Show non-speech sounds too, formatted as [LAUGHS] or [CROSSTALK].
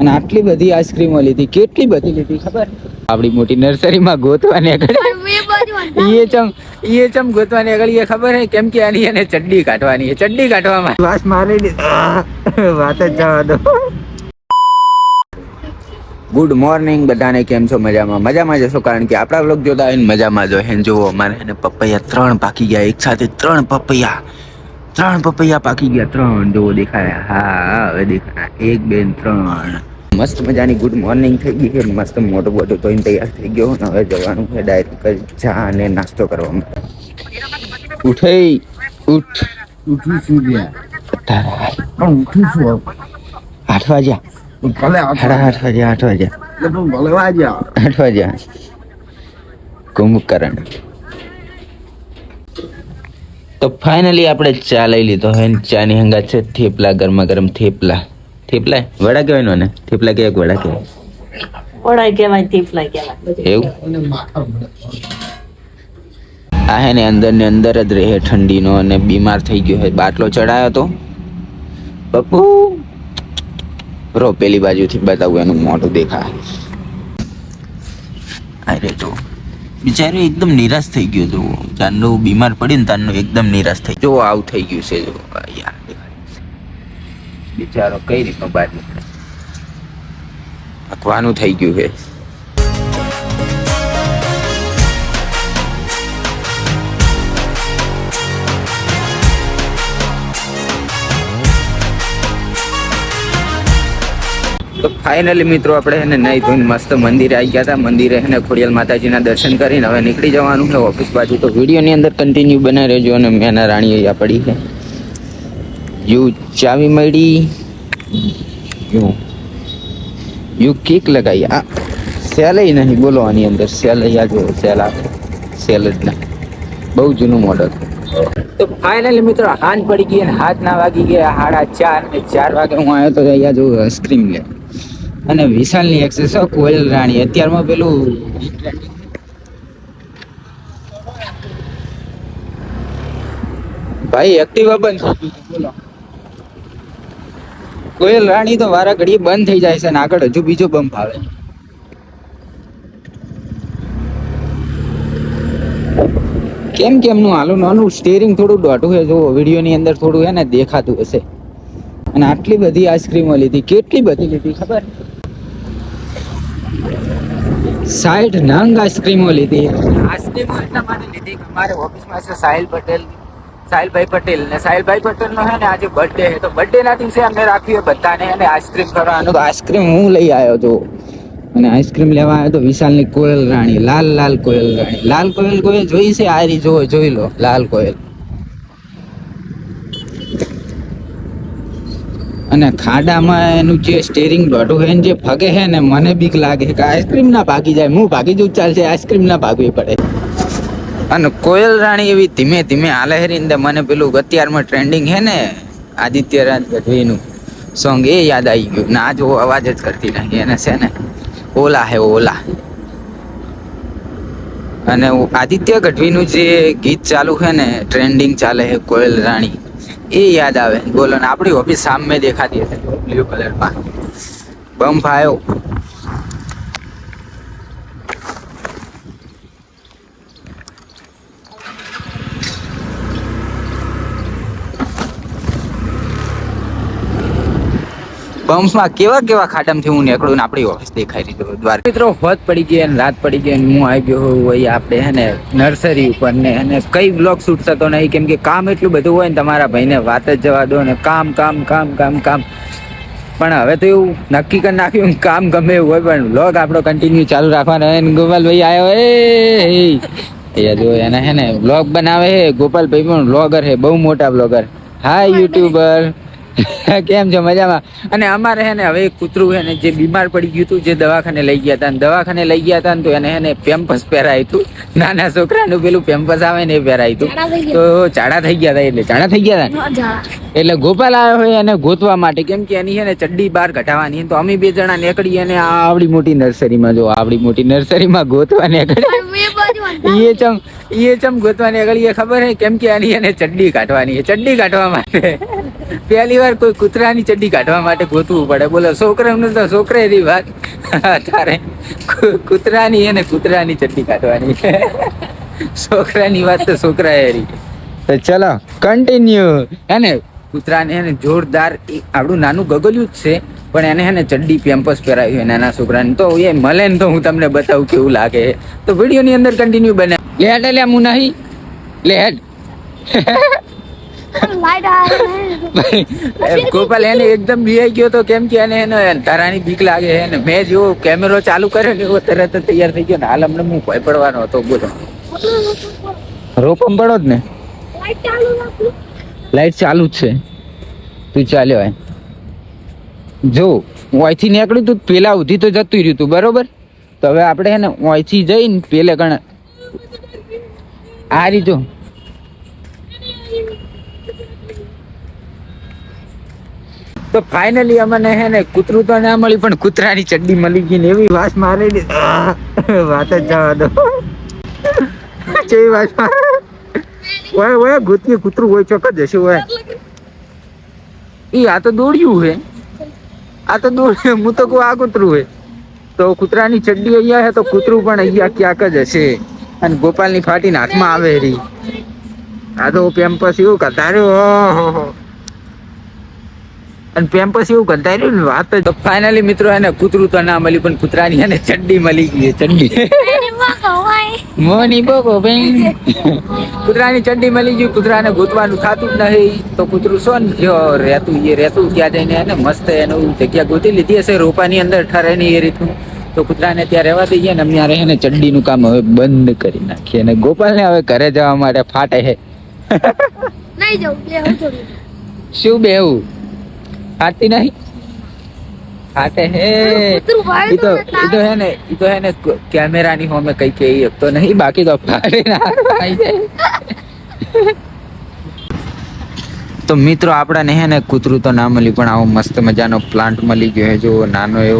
અને આટલી બધી આઈસ્ક્રીમો લીધી. કેટલી બધી લીધી ખબર? આપણી મોટી નર્સરીમાં ગોતવાની આગળ એ ચમ એ ચમ ગોતવાની આગળ એ ખબર હે? કેમ કે આની એને ચડ્ડી કાઢવાની છે. ચડ્ડી કાઢવામાં વાસ મારી વાત જ જવા દો. ગુડ મોર્નિંગ બધાને કેમ છો? મજામાં. મજામાં જશો કારણ કે આપણા વ્લોગ જોતા હોય ને મજામાં જો હેન જુઓ અમારે એને પપૈયા ત્રણ પાકી ગયા. એક સાથે ત્રણ પપૈયા. ત્રણ પપૈયા પાકી ગયા. ત્રણ જુઓ દેખાયા. હા હવે દેખાયા. એક બે ત્રણ. મસ્ત મજાની ગુડ મોર્નિંગ થઈ ગઈ છે. મસ્ત મોટું મોટું ધોઈને તૈયાર થઈ ગયો ને હવે જવાનું છે ડાયરેક્ટ ચા અને નાસ્તો કરવામાં. ઉઠે ઉઠ. ઉઠું છું પણ ઉઠું છું આઠ વાગ્યા. ભલે આઠ સાડા આઠ વાગ્યા આઠ વાગ્યા. ભલે વાગ્યા આઠ વાગ્યા. કુંભકરણ. તો ફાઇનલી આપણે ચા લઈ લીધો. હોય ને? ચાની હંગાત છે. થેપલા ગરમા ગરમ થેપલા. થેપલા? વડા કહેવાય નો ને થેપલા કહેવાય કે વડા કહેવાય? વડા કહેવાય તીફલા કહેવાય એવું? આ હે ને અંદર ને અંદર જ રહે ઠંડીનો અને બીમાર થઈ ગયો હોય. બાટલો ચડાયો તો? પપ્પુ! રો પેલી બાજુથી બતાવું એનું મોઢું દેખાય. અરે તો. બિચારો એકદમ નિરાશ થઈ ગયો જો ચાંદો બીમાર પડીને ને તારનો એકદમ નિરાશ થઈ જો આવું થઈ ગયું છે જો યાર. બિચારો કઈ રીતનો બહાર નીકળે? અકવાનું થઈ ગયું છે. તો ફાઇનલી મિત્રો, આપણે એને નહીં ધોઈને મસ્ત મંદિરે આવી ગયા હતા. મંદિરે એને ખોડિયાલ માતાજીના દર્શન કરીને હવે નીકળી જવાનું છે. ઓફિસ બાજુ તો વિડીયોની અંદર કન્ટિન્યુ બનાવી રહેજો અને મેના રાણી અહીંયા પડી છે. યુ ચાવી મળી? યુ યુ કિક લગાવી આ સેલય નહીં બોલો આની અંદર. સેલ અહીંયા જો સેલ આવે સેલ જ ના. બહુ જૂનું મોડલ તો ફાઇનલી મિત્રો હાથ પડી ગઈ અને હાથ ના વાગી ગયા સાડા ચાર ને ચાર વાગે. હું આવ્યો તો અહીંયા જો આઈસ્ક્રીમ લે. અને વિશાલની એક્સેસ કોયલ રાણી. અત્યારમાં પેલું ભાઈ એક્ટિવા બંધ. બોલો. કોયલ રાણી તો વારા ઘડીએ બંધ થઈ જાય છે ને આગળ હજુ બીજો બમ્પ આવે. કેમ કેમનું હાલું નાનું સ્ટેરિંગ થોડું દોઢું છે જો વિડીયોની અંદર થોડું હે ને દેખાતું હશે. અને આટલી બધી આઈસ્ક્રીમો લીધી, કેટલી બધી લીધી ખબર? સાઠ નંગ આઈસ્ક્રીમો લીધી. આઈસ્ક્રીમો એટલા માટે લીધી કે અમારે ઓફિસમાં છે સાહિલ પટેલ. સાહિલભાઈ પટેલ ને સાહિલભાઈ પટેલ નો હે ને આજે બર્થડે હે તો બર્થડે ના દિવસે અમે રાખ્યું બધાને અને આઈસ્ક્રીમ કરવાનું. તો આઈસ્ક્રીમ હું લઈ આવ્યો તો? અને આઈસ્ક્રીમ લેવા આવ્યો તો વિશાલની કોયલ રાણી, લાલ લાલ કોયલ રાણી. લાલ કોયલ કોઈ જોઈ છે? આ જો જોઈ લો. લાલ કોયલ. અને ખાડામાં એનું જે સ્ટેરિંગ દોઢું છે ને જે ફગે છે ને, મને બીક લાગે કે આઈસ્ક્રીમ ના ભાગી જાય. હું ભાગી જવું ચાલશે આઈસ્ક્રીમ ના ભાગવી પડે. અને કોયલ રાણી એવી ધીમે ધીમે હાલે હેરીને તે મને પેલું અત્યારમાં ટ્રેન્ડિંગ છે ને આદિત્ય રાજ ગઢવીનું સોંગ એ યાદ આવી ગયું. ના જો અવાજ જ કરતી નહીં એને છે ને, ઓલા હે ઓલા. અને આદિત્ય ગઢવીનું જે ગીત ચાલુ છે ને ટ્રેન્ડિંગ ચાલે છે કોયલ રાણી, એ યાદ આવે. બોલો ને, આપણી ઓફિસ સામે દેખાતી હશે, બ્લુ કલરમાં. બમ્પ આવ્યો બમ્પમાં કેવા કેવા ખાડામાંથી હું નીકળું ને આપણી ઓફિસ દેખાઈ રહી તો દ્વાર મિત્રો હોત પડી ગઈ અને રાત પડી ગઈ હું આવી ગયો હોઉં આપણે હે ને નર્સરી ઉપર ને અને કઈ બ્લોગ શૂટ થતો નહીં કેમ કે કામ એટલું બધું હોય ને તમારા ભાઈને વાત જ જવા દો ને કામ કામ કામ કામ કામ. પણ હવે તો એવું નક્કી કરી નાખ્યું કામ ગમે એવું હોય પણ બ્લોગ આપણો કન્ટિન્યુ ચાલુ રાખવાનો હોય ગોપાલ ભાઈ આવ્યો એ જો એને હે ને બ્લોગ બનાવે હે ગોપાલભાઈ પણ બ્લોગર છે બહુ મોટા બ્લોગર હાય યુટ્યુબર [LAUGHS] કેમ છો મજામાં? અને અમારે હે ને હવે એક કૂતરું હે ને જે બીમાર પડી ગયું હતું જે દવાખાને લઈ ગયા હતા. દવાખાને લઈ ગયા હતા ને તો એને હે ને પેમ્પસ પહેરાયું હતું. નાના છોકરાનું પેલું પેમ્પસ આવે ને એ પહેરાયું હતું. તો ચાડા થઈ ગયા હતા એટલે ચાડા થઈ ગયા હતા? એટલે ગોપાલ આવ્યો હોય એને ગોતવા માટે કેમ કે એની છે ને ચડ્ડી બહાર કઢાવવાની. તો અમે બે જણા નીકળીએ અને આ આવડી મોટી નર્સરીમાં જો આવડી મોટી નર્સરીમાં ગોતવા નીકળી એ ચમ એ ચમ ગોતવાની આગળ એ ખબર હે? કેમ કે આની એને ચડ્ડી કાઢવાની છે. ચડ્ડી કાઢવા માટે [LAUGHS] પહેલી વાર કોઈ કૂતરાની ચડ્ડી કાઢવા માટે ગોતવું પડે. બોલો, છોકરાનું તો છોકરેની વાત. તારે. કૂતરાની એને કૂતરાની ચડ્ડી કાઢવાની. [LAUGHS] છોકરાની વાત તો છોકરા હેરી ચલો કન્ટિન્યુ એને કૂતરાને એને જોરદાર આપણું નાનું ગગલ્યું જ છે. પણ એને એને ચડ્ડી પેમ્પસ પહેરાવી નાના છોકરાને. તો એ મળે ને તો હું તમને બતાવું કેવું લાગે. તો વિડીયોની અંદર કન્ટિન્યુ બને. લે હેડ લે હું નહીં લે હેડ. ગોપાલ એને એકદમ બિહાઈ ગયો તો કેમ કે એને એને તારાની બીક લાગે છે ને. મેં જેવો કેમેરો ચાલુ કર્યો ને એવો તરત તૈયાર થઈ ગયો ને. હાલ હમણાં હું ભય પડવાનો હતો બોલો. રોપમ પડો જ ને. લાઈટ ચાલુ જ છે. તું ચાલ્યો હોય જો હું અહીંથી નીકળ્યું તું પેલા સુધી તો જતું રહ્યું તું બરોબર? તો હવે આપણે હે અહીંથી જઈને પેલે ગણ. આ રીતો તો ફાઇનલી અમને હે ને કૂતરું તો ના મળી પણ કૂતરાની ચડ્ડી મળી ગઈ ને એવી વાસ મારે આહ, વાત જ જવા દો. કેવી વાસ મારે? ઓય ઓય ગોતીએ કૂતરું હોય ચોક્કસ જશે ઓય. ઈ આ તો દોડ્યું હે. આ તો દૂર હું તો કહું આ કૂતરું હે. તો કૂતરાની ચડ્ડી અહીંયા હે તો કૂતરું પણ અહીંયા ક્યાંક જ હશે. અને ગોપાલની ફાટીને હાથમાં આવે રી. આ તો પેમ્પસ એવું કતાર્યું હો અને પેમ્પસ એવું કતાર્યું ને વાત તો ફાઇનલી મિત્રો એને કૂતરું તો ના મળ્યું પણ કૂતરાની એને ચડ્ડી મળી ગઈ ચડ્ડી. મોની બોકો બેન કૂતરાની ચડ્ડી મળી ગયું કૂતરાને ગોતવાનું થતું જ નહીં તો કૂતરું શું જો રહેતું એ રહેતું ત્યાં જઈને એને મસ્ત એનું જગ્યા ગોતી લીધી હશે રોપાની અંદર ઠરે નહીં એ રીતનું. તો કૂતરાને ત્યાં રહેવા દઈએ ને અમે ને ચડ્ડીનું કામ હવે બંધ કરી નાખીએ. અને ગોપાલને હવે ઘરે જવા માટે ફાટે છે નહીં જવું હું શું બેહું? ફાટતી નહીં? ફાટે હે. ઈ તો ઈ તો હે ને ઈ તો હે ને કેમેરાની હોમે કઈ કે તો નહીં બાકી તો ફાડી ના તો મિત્રો આપણાને હે ને કૂતરું તો ના મળ્યું પણ આવો મસ્ત મજાનો પ્લાન્ટ મળી ગયો હે જો નાનો એવો